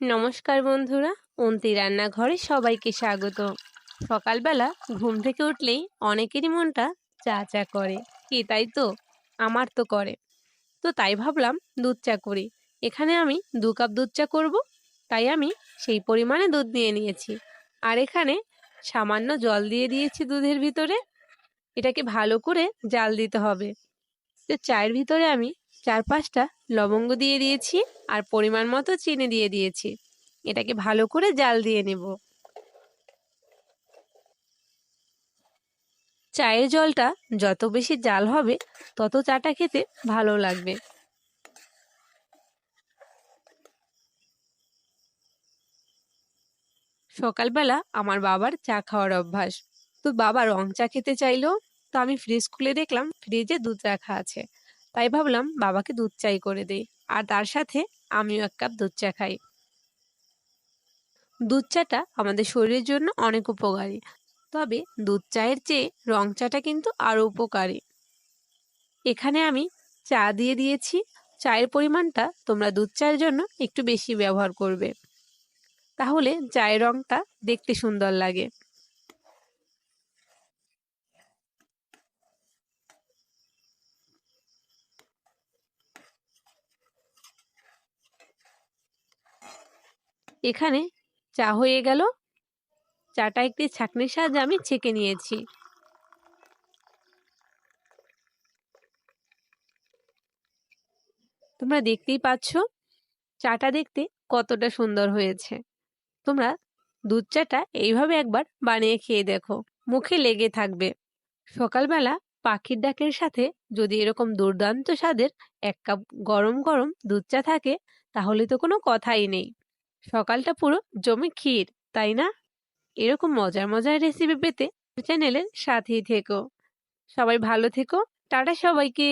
নমস্কার বন্ধুরা, অন্তি রান্নাঘরে সবাইকে স্বাগত। সকালবেলা ঘুম থেকে উঠলেই অনেকেরই মনটা চা চা করে, কি তাই তো? আমার তো করে। তো তাই ভাবলাম দুধ চা করি। এখানে আমি দু কাপ দুধ চা করব, তাই আমি সেই পরিমাণে দুধ নিয়ে নিয়েছি। আর এখানে সামান্য জল দিয়ে দিয়েছি দুধের ভিতরে। এটাকে ভালো করে জাল দিতে হবে। তো চায়ের ভিতরে আমি চার পাঁচটা লবঙ্গ দিয়ে দিয়েছি আর পরিমাণ মতো চিনি দিয়ে দিয়েছি। এটাকে ভালো করে জাল দিয়ে নেব। চায়ের জলটা যত বেশি জাল হবে, তত চাটা খেতে ভালো লাগবে। সকালবেলা আমার বাবার চা খাওয়ার অভ্যাস। তো বাবা রং চা খেতে চাইলো, তো আমি ফ্রিজ খুলে দেখলাম, ফ্রিজে দুধ রাখা আছে। তাই ভাবলাম বাবাকে দুধ চাই করে দিই, আর তার সাথে আমিও এক কাপ দুধ চা খাই। দুধ চাটা আমাদের শরীরের জন্য অনেক উপকারী, তবে দুধ চায়ের চেয়ে রং চাটা কিন্তু আরও উপকারী। এখানে আমি চা দিয়ে দিয়েছি, চায়ের পরিমাণটা তোমরা দুধ চায়ের জন্য একটু বেশি ব্যবহার করবে। তাহলে চায়ের রংটা দেখতে সুন্দর লাগে। এখানে চা হয়ে গেল। চাটা একটি ছাঁকনির সাহায্যে আমি ছেঁকে নিয়েছি। তোমরা দেখতেই পাচ্ছ, চাটা দেখতে কতটা সুন্দর হয়েছে। তোমরা দুধ চাটা এইভাবে একবার বানিয়ে খেয়ে দেখো, মুখে লেগে থাকবে। সকালবেলা পাখির ডাকের সাথে যদি এরকম দুর্দান্ত স্বাদের এক কাপ গরম গরম দুধ চা থাকে, তাহলে তো কোনো কথাই নেই। সকালটা পুরো জমি ক্ষীর, তাই না? এরকম মজার মজার রেসিপি পেতে চ্যানেলের সাথেই থেকো। সবাই ভালো থেকো। টাটা সবাইকে।